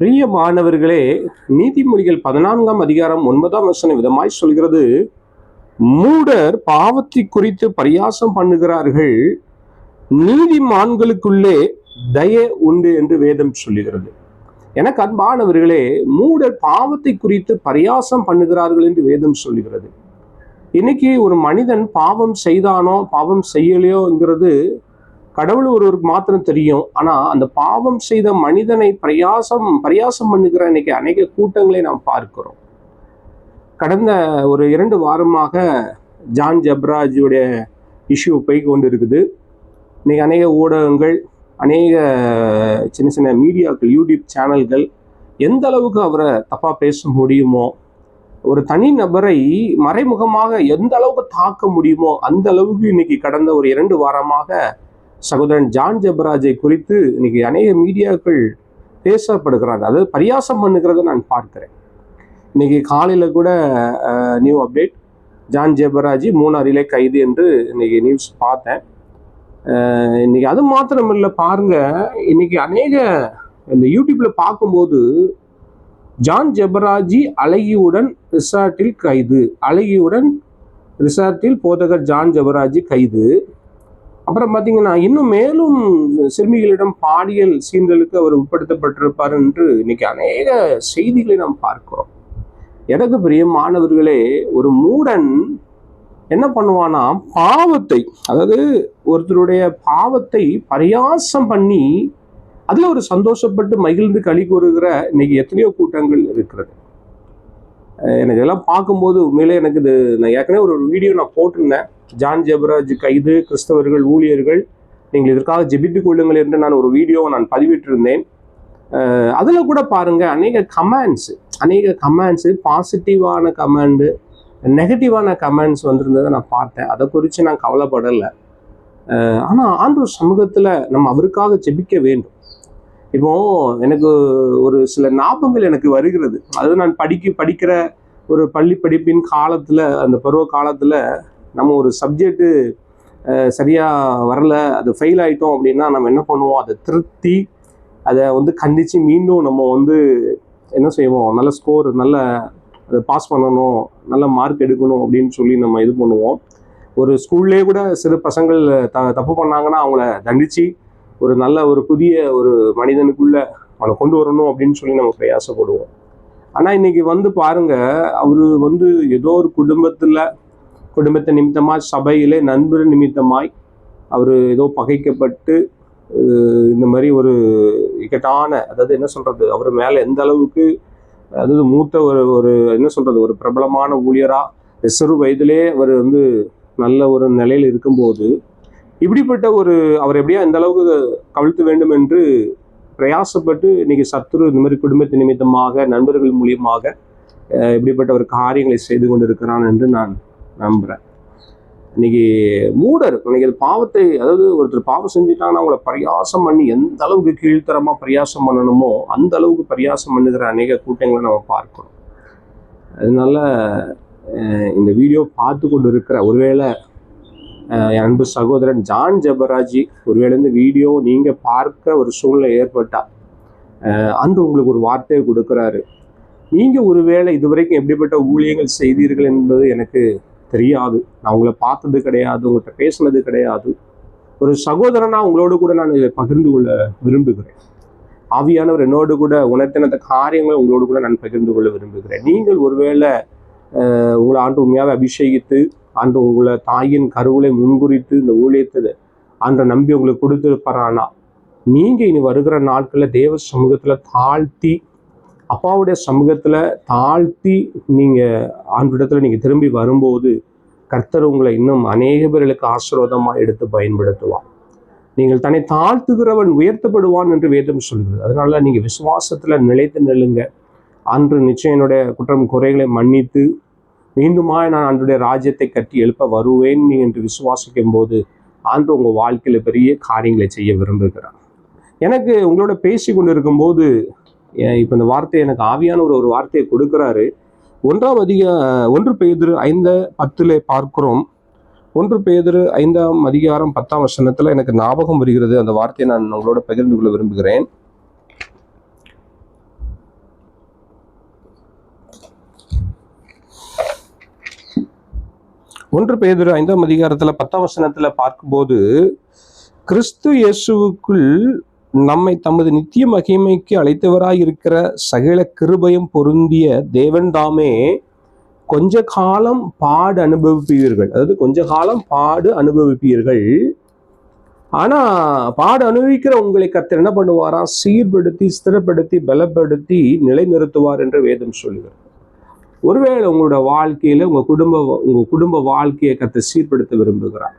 பிரிய மாணவர்களே நீதிமொழிகள் பதினான்காம் அதிகாரம் ஒன்பதாம் வசன விதமாய் சொல்கிறது மூடர் பாவத்தை குறித்து பரியாசம் பண்ணுகிறார்கள் நீதிமான்களுக்குள்ளே தய உண்டு என்று வேதம் சொல்லுகிறது. எனக்கு அன்பானவர்களே மூடர் பாவத்தை குறித்து பரியாசம் பண்ணுகிறார்கள் என்று வேதம் சொல்லுகிறது. இன்னைக்கு ஒரு மனிதன் பாவம் செய்தானோ பாவம் செய்யலையோங்கிறது கடவுள் ஒருவருக்கு மாத்திரம் தெரியும். ஆனால் அந்த பாவம் செய்த மனிதனை பிரயாசம் பிரயாசம் பண்ணுகிற இன்னைக்கு அநேக கூட்டங்களை நாம் பார்க்கிறோம். கடந்த ஒரு இரண்டு வாரமாக ஜான் ஜப்ராஜுடைய இஷ்யூ போய் கொண்டு இருக்குது இன்னைக்கு அநேக ஊடகங்கள் அநேக சின்ன சின்ன மீடியாக்கள் யூடியூப் சேனல்கள் எந்த அளவுக்கு அவரை தப்பாக பேச முடியுமோ ஒரு தனி நபரை மறைமுகமாக எந்த அளவுக்கு தாக்க முடியுமோ அந்த அளவுக்கு இன்னைக்கு கடந்த ஒரு இரண்டு வாரமாக சகோதரன் ஜான் ஜெபராஜை குறித்து இன்னைக்கு அநேக மீடியாக்கள் பேசப்படுகிறாங்க அதாவது பரியாசம் பண்ணுகிறத நான் பார்க்கிறேன். இன்னைக்கு காலையில் கூட நியூ அப்டேட் ஜான் ஜெபராஜி மூணாரிலே கைது என்று இன்னைக்கு நியூஸ் பார்த்தேன். இன்னைக்கு அது மாத்திரம் இல்லை பாருங்க. இன்னைக்கு அநேக இந்த யூடியூப்ல பார்க்கும்போது ஜான் ஜெபராஜி அழகியுடன் ரிசார்ட்டில் கைது. அழகியுடன் ரிசார்ட்டில் போதகர் ஜான் ஜெபராஜி கைது. அப்புறம் பார்த்தீங்கன்னா இன்னும் மேலும் சிறுமிகளிடம் பாலியல் சீண்டலுக்கு அவர் உட்படுத்தப்பட்டிருப்பார் என்று இன்னைக்கு அநேக செய்திகளை நாம் பார்க்கிறோம். எனக்கு பெரிய மாணவர்களே ஒரு மூடன் என்ன பண்ணுவானா பாவத்தை அதாவது ஒருத்தருடைய பாவத்தை பரியாசம் பண்ணி அதில் ஒரு சந்தோஷப்பட்டு மகிழ்ந்து களி கூறுகிற இன்னைக்கு எத்தனையோ கூட்டங்கள் இருக்கிறது. எனக்கு இதெல்லாம் பார்க்கும்போது உண்மையிலே எனக்கு இது நான் ஏற்கனவே ஒரு வீடியோ நான் போட்டிருந்தேன். ஜான் ஜெபராஜ் கைது கிறிஸ்தவர்கள் ஊழியர்கள் நீங்கள் இதற்காக ஜெபித்துக் கொள்ளுங்கள் என்று நான் ஒரு வீடியோவை நான் பதிவிட்டிருந்தேன். அதில் கூட பாருங்கள் அநேக கமெண்ட்ஸ் அநேக கமெண்ட்ஸு பாசிட்டிவான கமெண்டு நெகட்டிவான கமெண்ட்ஸ் வந்திருந்ததை நான் பார்த்தேன். அதை குறித்து நான் கவலைப்படலை. ஆனால் ஆண்டோர் சமூகத்தில் நம்ம அவருக்காக ஜெபிக்க வேண்டும். இப்போ எனக்கு ஒரு சில ஞாபகங்கள் எனக்கு வருகிறது. அது நான் படிக்க படிக்கிற ஒரு பள்ளி படிப்பின் காலத்தில் அந்த பருவ காலத்தில் நம்ம ஒரு சப்ஜெக்ட்டு சரியாக வரல அது ஃபெயில் ஆகிட்டோம் அப்படின்னா நம்ம என்ன பண்ணுவோம்? அதை திருத்தி அதை வந்து கண்டித்து மீண்டும் நம்ம வந்து என்ன செய்வோம்? நல்ல ஸ்கோர் நல்ல அதை பாஸ் பண்ணணும் நல்ல மார்க் எடுக்கணும் அப்படின்னு சொல்லி நம்ம இது பண்ணுவோம். ஒரு ஸ்கூல்லேயே கூட சிறு பசங்கள் த தப்பு பண்ணாங்கன்னா அவங்கள தண்டித்து ஒரு நல்ல ஒரு புதிய ஒரு மனிதனுக்குள்ளே அவனை கொண்டு வரணும் அப்படின்னு சொல்லி நம்ம பிரயாசப்படுவோம். ஆனால் இன்றைக்கி வந்து பாருங்கள் அவர் வந்து ஏதோ ஒரு குடும்பத்தில் குடும்பத்தை நிமித்தமாய் சபையிலே நண்பர் நிமித்தமாய் அவர் ஏதோ பகைக்கப்பட்டு இந்த மாதிரி ஒரு இக்கட்டான அதாவது என்ன சொல்கிறது அவர் மேலே எந்த அளவுக்கு அதாவது மூத்த ஒரு ஒரு என்ன சொல்கிறது ஒரு பிரபலமான ஊழியராக ரிசர்வ் வயதிலே அவர் வந்து நல்ல ஒரு நிலையில் இருக்கும்போது இப்படிப்பட்ட ஒரு அவர் எப்படியா இந்த அளவுக்கு கவிழ்த்து வேண்டும் என்று பிரயாசப்பட்டு இன்னைக்கு சத்துரு இந்த மாதிரி குடும்பத்து நிமித்தமாக நண்பர்கள் மூலியமாக இப்படிப்பட்ட ஒரு காரியங்களை செய்து கொண்டிருக்கிறான் என்று நான் நம்புறேன். இன்னைக்கு மூடர் இன்னைக்கு பாவத்தை அதாவது ஒருத்தர் பாவம் செஞ்சுட்டாங்கன்னா அவங்கள பரியாசம் பண்ணி எந்த அளவுக்கு கீழ்த்தரமாக பரியாசம் பண்ணணுமோ அந்த அளவுக்கு பரியாசம் பண்ணுகிற அநேக கூட்டங்களை நம்ம பார்க்கணும். அதனால இந்த வீடியோ பார்த்து கொண்டு இருக்கிற ஒருவேளை என் அன்பு சகோதரன் ஜான் ஜபராஜி ஒருவேளை இந்த வீடியோ நீங்கள் பார்க்க ஒரு சூழ்நிலை ஏற்பட்டால் அன்று உங்களுக்கு ஒரு வார்த்தையை கொடுக்குறாரு. நீங்கள் ஒருவேளை இதுவரைக்கும் எப்படிப்பட்ட ஊழியங்கள் செய்தீர்கள் என்பது எனக்கு தெரியாது. நான் உங்களை பார்த்தது கிடையாது உங்கள்கிட்ட பேசினது கிடையாது. ஒரு சகோதரனா உங்களோடு கூட நான் இதை பகிர்ந்து கொள்ள விரும்புகிறேன். ஆவியானவர் என்னோடு கூட உணர்த்தின காரியங்களை உங்களோடு கூட நான் பகிர்ந்து கொள்ள விரும்புகிறேன். நீங்கள் ஒருவேளை உங்களை ஆண்டு உண்மையாக அபிஷேகித்து ஆண்டு உங்களை தாயின் கருவிலை முன்குறித்து இந்த ஊழியத்தை ஆண்டை நம்பி உங்களுக்கு கொடுத்துருப்பாரானா? நீங்கள் இனி வருகிற நாட்களில் தேவ சமூகத்தில் தாழ்த்தி அப்பாவுடைய சமூகத்தில் தாழ்த்தி நீங்கள் ஆண்டிடத்தில் நீங்கள் திரும்பி வரும்போது கர்த்தர் உங்களை இன்னும் அநேக பேர்களுக்கு ஆசீர்வாதமாக எடுத்து பயன்படுத்துவார். நீங்கள் தன்னை தாழ்த்துகிறவன் உயர்த்தப்படுவான் என்று வேதம் சொல்கிறது அதனால நீங்கள் விசுவாசத்தில் நிலைத்து நெல்லுங்க. அன்று நிச்சயம் என்னுடைய குற்றம் குறைகளை மன்னித்து மீண்டுமாய் நான் அன்றைய ராஜ்யத்தை கட்டி எழுப்ப வருவேன் நீ என்று விசுவாசிக்கும் போது ஆண்டு உங்கள் வாழ்க்கையில் பெரிய காரியங்களை செய்ய விரும்புகிறார். எனக்கு உங்களோட பேசி கொண்டு இருக்கும்போது இப்போ இந்த வார்த்தை எனக்கு ஆவியானவர் ஒரு ஒரு வார்த்தையை கொடுக்குறாரு. ஒன்றாம் அதிக ஒன்று பெய்திரு ஐந்த பத்தில் பார்க்கிறோம். ஒன்று பெய்திரு ஐந்தாம் அதிகாரம் பத்தாம் வசனத்தில் எனக்கு ஞாபகம் வருகிறது. அந்த வார்த்தையை நான் உங்களோட பகிர்ந்து கொள்ள விரும்புகிறேன். ஒன்று பேதிரு ஐந்தாம் அதிகாரத்தில் பத்தாம் வசனத்தில் பார்க்கும்போது கிறிஸ்து இயேசுவுக்குள் நம்மை தமது நித்திய மகிமைக்கு அழைத்தவராயிருக்கிற சகல கிருபையும் பொருந்திய தேவன் தாமே கொஞ்ச காலம் பாடு அனுபவிப்பீர்கள். அதாவது கொஞ்ச காலம் பாடு அனுபவிப்பீர்கள். ஆனா பாடு அனுபவிக்கிற உங்களை கத்தர் என்ன பண்ணுவாரா? சீர்படுத்தி ஸ்திரப்படுத்தி பலப்படுத்தி நிலைநிறுத்துவார் என்று வேதம் சொல்லுகிறது. ஒருவேளை உங்களோட வாழ்க்கையில உங்க குடும்ப உங்க குடும்ப வாழ்க்கையை கத்தை சீர்படுத்த விரும்புகிறார்.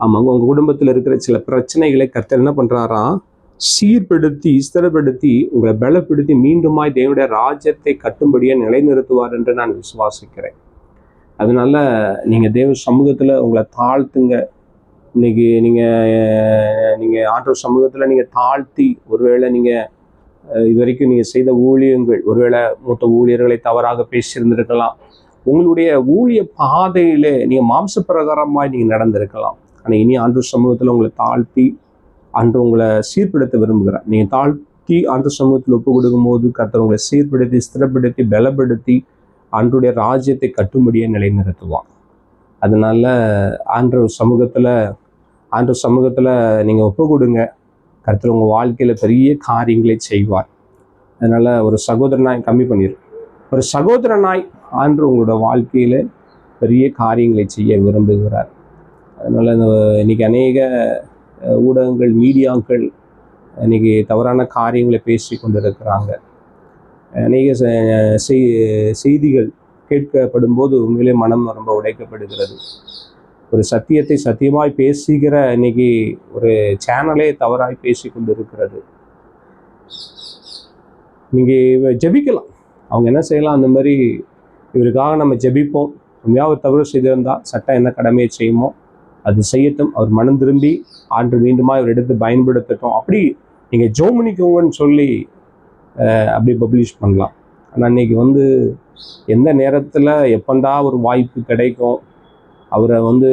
ஆமாங்க உங்க குடும்பத்தில் இருக்கிற சில பிரச்சனைகளை கத்தர் என்ன பண்ணுறாராம் சீர்படுத்தி ஸ்திரப்படுத்தி உங்களை பலப்படுத்தி மீண்டுமாய் தேவனுடைய ராஜ்யத்தை கட்டும்படியே நிலைநிறுத்துவார் என்று நான் விசுவாசிக்கிறேன். அதனால நீங்கள் தேவ சமூகத்தில் உங்களை தாழ்த்துங்க. இன்னைக்கு நீங்கள் நீங்கள் நீங்க ஆற்றல் நீங்கள் தாழ்த்தி ஒருவேளை நீங்கள் இது வரைக்கும் நீங்கள் செய்த ஊழியங்கள் ஒருவேளை மூத்த ஊழியர்களை தவறாக பேசியிருந்திருக்கலாம். உங்களுடைய ஊழிய பாதையில் நீங்கள் மாம்ச பிரகாரமாக நீங்கள் நடந்திருக்கலாம். ஆனால் இனி ஆண்டு சமூகத்தில் உங்களை தாழ்த்தி அன்று உங்களை சீர்படுத்த விரும்புகிறார். நீங்க தாழ்த்தி அந்த சமூகத்தில் ஒப்பு கொடுக்கும் போது கர்த்தர் உங்களை சீர்படுத்தி ஸ்திரப்படுத்தி பலப்படுத்தி அன்றுடைய ராஜ்யத்தை கட்டும்படியே நிலைநிறுத்துவார். அதனால ஆண்டு சமூகத்துல ஆண்டு சமூகத்துல நீங்க ஒப்பு கொடுங்க. கர்த்தர் உங்க வாழ்க்கையில பெரிய காரியங்களை செய்வார். அதனால ஒரு சகோதரனாய் கம்மி பண்ணிரு. ஒரு சகோதரனாய் ஆண்டு உங்களோட வாழ்க்கையில பெரிய காரியங்களை செய்ய விரும்புகிறார். அதனால இன்னைக்கு அநேக ஊடகங்கள் மீடியாக்கள் இன்றைக்கி தவறான காரியங்களை பேசி கொண்டிருக்கிறாங்க. அநேக செய்திகள் கேட்கப்படும் போது உண்மையிலே மனம் ரொம்ப உடைக்கப்படுகிறது. ஒரு சத்தியத்தை சத்தியமாய் பேசுகிற இன்னைக்கு ஒரு சேனலே தவறாய் பேசி கொண்டிருக்கிறது. நீங்கள் ஜபிக்கலாம் ஜெபிக்கலாம். அவங்க என்ன செய்யலாம்? அந்த மாதிரி இவருக்காக நம்ம ஜெபிப்போம். உண்மையாக ஒரு தவறு செய்திருந்தால் சட்டம் என்ன கடமையை செய்யுமோ? அது செய்யட்டும். அவர் மனம் திரும்பி ஆண்டு மீண்டுமா இவர் எடுத்து பயன்படுத்தட்டும். அப்படி நீங்கள் ஜோமனிக்கோங்கன்னு சொல்லி அப்படி பப்ளிஷ் பண்ணலாம். ஆனால் இன்னைக்கு வந்து எந்த நேரத்தில் எப்பண்டா ஒரு வாய்ப்பு கிடைக்கும் அவரை வந்து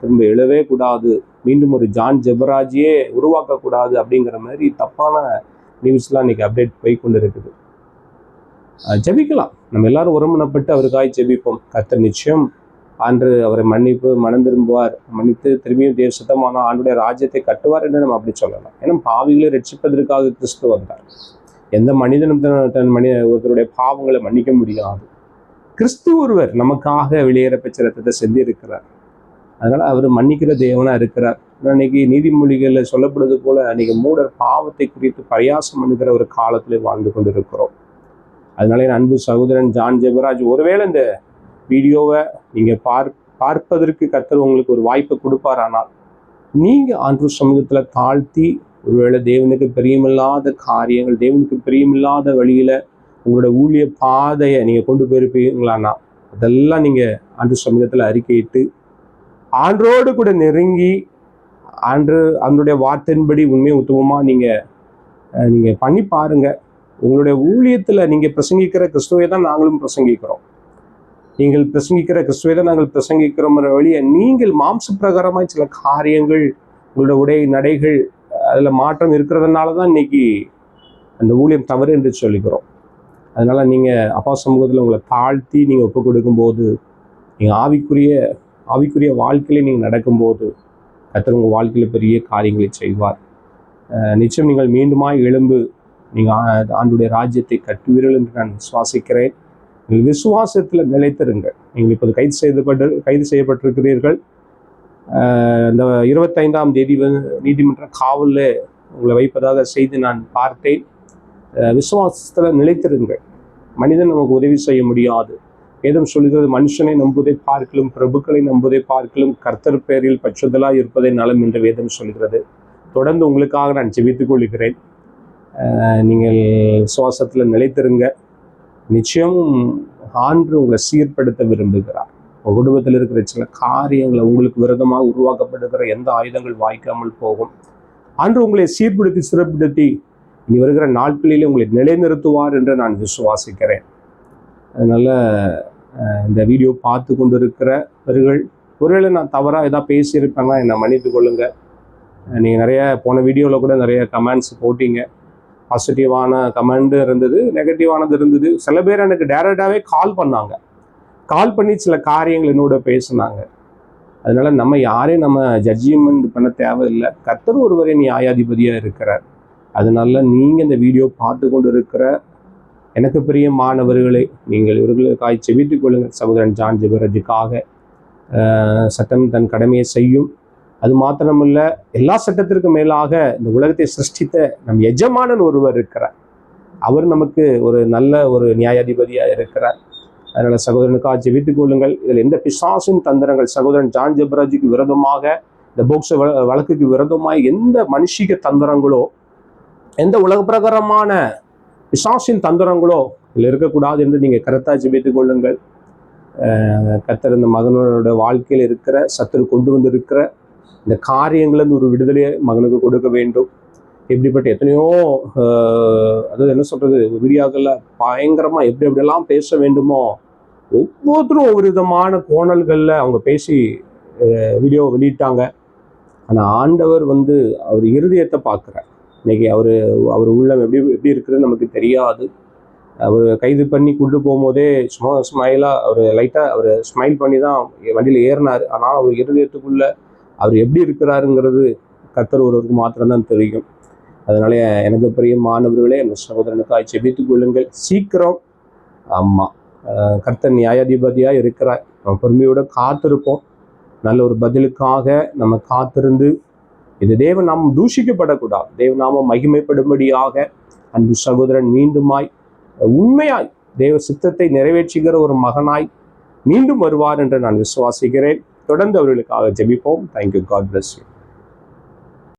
திரும்ப எழவே கூடாது மீண்டும் ஒரு ஜான் ஜெபராஜியே உருவாக்கக்கூடாது அப்படிங்கிற மாதிரி தப்பான நியூஸ்லாம் இன்னைக்கு அப்டேட் போய் கொண்டு இருக்குது. ஜெபிக்கலாம். நம்ம எல்லாரும் ஒருமனப்பட்டு அவருக்காய் ஜெபிப்போம். கர்த்தர் நிச்சயம் ஆண்டு அவரை மன்னிப்பு மனம் திரும்புவார் மன்னித்து திரும்பியும் தேவ சுத்தமான ஆண்டுடைய ராஜ்யத்தை கட்டுவார் என்று நம்ம அப்படி சொல்லலாம். ஏன்னா பாவிகளை ரட்சிப்பதற்காக கிறிஸ்து வந்தார். எந்த மனிதனும் தன் தன் மனித ஒருத்தருடைய பாவங்களை மன்னிக்க முடியாது. கிறிஸ்து ஒருவர் நமக்காக வெளியேற பெற்ற செஞ்சு செஞ்சிருக்கிறார் அதனால் அவர் மன்னிக்கிற தேவனாக இருக்கிறார். இன்னைக்கு நீதிமொழிகளில் சொல்லப்படுவது போல அன்னைக்கு மூடர் பாவத்தை குறித்து பரியாசம் பண்ணுகிற ஒரு காலத்திலே வாழ்ந்து கொண்டிருக்கிறோம். அதனால என் அன்பு சகோதரன் ஜான் ஜெபராஜ் ஒருவேளை இந்த வீடியோவை நீங்கள் பார் பார்ப்பதற்கு கத்தர் உங்களுக்கு ஒரு வாய்ப்பை கொடுப்பாரானால் நீங்கள் ஆண்டு சமூகத்தில் தாழ்த்தி ஒருவேளை தேவனுக்கு பிரியமில்லாத காரியங்கள் தேவனுக்கு பிரியமில்லாத வழியில் உங்களோட ஊழிய பாதையை நீங்கள் கொண்டு போயிருப்பீங்களான்னா அதெல்லாம் நீங்கள் ஆண்டு சமூகத்தில் அறிக்கையிட்டு ஆன்றோடு கூட நெருங்கி ஆண்டு அவனுடைய வார்த்தையின்படி உண்மை உத்தமமாக நீங்கள் நீங்கள் பண்ணி பாருங்க. உங்களுடைய ஊழியத்தில் நீங்கள் பிரசங்கிக்கிற கிறிஸ்துவை தான் நாங்களும் பிரசங்கிக்கிறோம். நீங்கள் பிரசங்கிக்கிற கிறிஸ்துவை தான் நாங்கள் பிரசங்கிக்கிறோம் வழியை நீங்கள் மாம்ச பிரகாரமாய் சில காரியங்கள் உங்களோட உடை நடைகள் அதில் மாற்றம் இருக்கிறதுனால தான் இன்னைக்கு அந்த ஊழியம் தவறு என்று சொல்லிக்கிறோம் அதனால் நீங்கள் அப்பா சமூகத்தில் உங்களை தாழ்த்தி நீங்கள் ஒப்பு கொடுக்கும்போது நீங்கள் ஆவிக்குரிய ஆவிக்குரிய வாழ்க்கையில நீங்கள் நடக்கும்போது கத்தர் உங்கள் வாழ்க்கையில் பெரிய காரியங்களை செய்வார். நிச்சயம் நீங்கள் மீண்டுமாய் எழும்பு நீங்கள் ஆண்டுடைய ராஜ்யத்தை கட்டுவீர்கள் என்று நான் விசுவாசிக்கிறேன். நீங்கள் விசுவாசத்தில் நிலைத்திருங்க நீங்கள் இப்போது கைது செய்யப்பட்டு கைது செய்யப்பட்டிருக்கிறீர்கள். இந்த இருபத்தைந்தாம் தேதி நீதிமன்ற காவலில் உங்களை வைப்பதாக செய்து நான் பார்த்தேன். விசுவாசத்தில் நிலைத்திருங்கள். மனிதன் நமக்கு உதவி செய்ய முடியாது. வேதம் சொல்லுகிறது மனுஷனை நம்புவதை பார்க்கலும் பிரபுக்களை நம்புவதை பார்க்கலும் கர்த்தர் பேரில் பச்சுதலாக இருப்பதை நலம் என்று வேதம் சொல்கிறது தொடர்ந்து உங்களுக்காக நான் ஜெபித்துக் கொள்கிறேன். நீங்கள் விசுவாசத்தில் நிலைத்திருங்க. நிச்சயம் ஆண்டு உங்களை சீர்படுத்த விரும்புகிறார். உங்க குடும்பத்தில் இருக்கிற சில காரியங்களை உங்களுக்கு விரதமாக உருவாக்கப்படுகிற எந்த ஆயுதங்கள் வாய்க்காமல் போகும். அன்று உங்களை சீர்படுத்தி சிறப்படுத்தி இனி வருகிற நாட்களிலே உங்களை நிலைநிறுத்துவார் என்று நான் விசுவாசிக்கிறேன். அதனால் இந்த வீடியோ பார்த்து கொண்டு இருக்கிறவர்கள் ஒருவேளை நான் தவறாக எதாவது பேசியிருப்பேன்னா என்னை மன்னித்து கொள்ளுங்க. நீங்கள் நிறைய போன வீடியோவில் கூட நிறைய கமெண்ட்ஸ் போட்டிங்க. பாசிட்டிவான கமெண்ட் இருந்தது நெகட்டிவானது இருந்தது. சில பேர் எனக்கு டைரெக்டாகவே கால் பண்ணாங்க. கால் பண்ணி சில காரியங்கள் என்னோட பேசுனாங்க. அதனால நம்ம யாரையும் நம்ம ஜட்ஜ்மெண்ட் பண்ண தேவையில்லை. கத்தர் ஒருவரே நியாயாதிபதியாக இருக்கிறார். அதனால நீங்கள் இந்த வீடியோ பார்த்து கொண்டு இருக்கிற எனக்கு பெரிய மாணவர்களே நீங்கள் இவர்களுக்காய் செவித்துக் கொள்ளுங்கள். சகோதரன் ஜான் ஜிபரஜுக்காக சட்டம் தன் கடமையை செய்யும். அது மாத்திரமில்ல எல்லா சட்டத்திற்கும் மேலாக இந்த உலகத்தை சிருஷ்டித்த நம் எஜமானன் ஒருவர் இருக்கிறார். அவர் நமக்கு ஒரு நல்ல ஒரு நியாயாதிபதியாக இருக்கிறார். அதனால் சகோதரனுக்காக ஜெபித்துக் கொள்ளுங்கள். இதில் எந்த பிசாசின் தந்திரங்கள் சகோதரன் ஜான் ஜெபராஜுக்கு விரோதமாக இந்த போக்ச வழக்குக்கு விரோதமாக எந்த மனுஷிக தந்திரங்களோ எந்த உலக பிரகாரமான பிசாசின் தந்திரங்களோ இதில் இருக்கக்கூடாது என்று நீங்கள் கருத்தா ஜெபித்துக் கொள்ளுங்கள். கத்தர் இந்த மகனோட வாழ்க்கையில் இருக்கிற சத்துரு கொண்டு வந்திருக்கிற இந்த காரியங்கள்லேருந்து ஒரு விடுதலையை மகனுக்கு கொடுக்க வேண்டும். எப்படிப்பட்ட எத்தனையோ அதாவது என்ன சொல்றது வீடியோக்களில் பயங்கரமாக எப்படி எப்படியெல்லாம் பேச வேண்டுமோ ஒவ்வொருத்தரும் ஒவ்வொரு விதமான கோணல்களில் அவங்க பேசி வீடியோ வெளியிட்டாங்க. ஆனால் ஆண்டவர் வந்து அவர் இருதயத்தை பார்க்குறார். இன்னைக்கு அவர் அவர் உள்ளம் எப்படி எப்படி இருக்குதுன்னு நமக்கு தெரியாது. அவர் கைது பண்ணி கொண்டு போகும்போதே சும்மா ஸ்மைலாக அவர் லைட்டாக அவர் ஸ்மைல் பண்ணி தான் வண்டியில் ஏறினார். ஆனால் அவர் இருதயத்துக்குள்ளே அவர் எப்படி இருக்கிறாருங்கிறது கர்த்தர் ஒருவருக்கு மாத்திரம்தான் தெரியும். அதனால எனக்கு பெரிய மாணவர்களே என் சகோதரனுக்காக செபித்துக் கொள்ளுங்கள். சீக்கிரம். ஆமாம் கர்த்தர் நியாயாதிபதியாக இருக்கிறார். நம்ம பொறுமையோட காத்திருப்போம். நல்ல ஒரு பதிலுக்காக நம்ம காத்திருந்து இது தேவ நாமம் தூஷிக்கப்படக்கூடாது. தேவ நாமம் மகிமைப்படும்படியாக அன்பு சகோதரன் மீண்டுமாய் உண்மையாய் தேவ சித்தத்தை நிறைவேற்றுகிற ஒரு மகனாய் மீண்டும் வருவார் என்று நான் விசுவாசிக்கிறேன். தொடர்ந்து அவர்களுக்காக ஜெபிப்போம். Thank you God bless you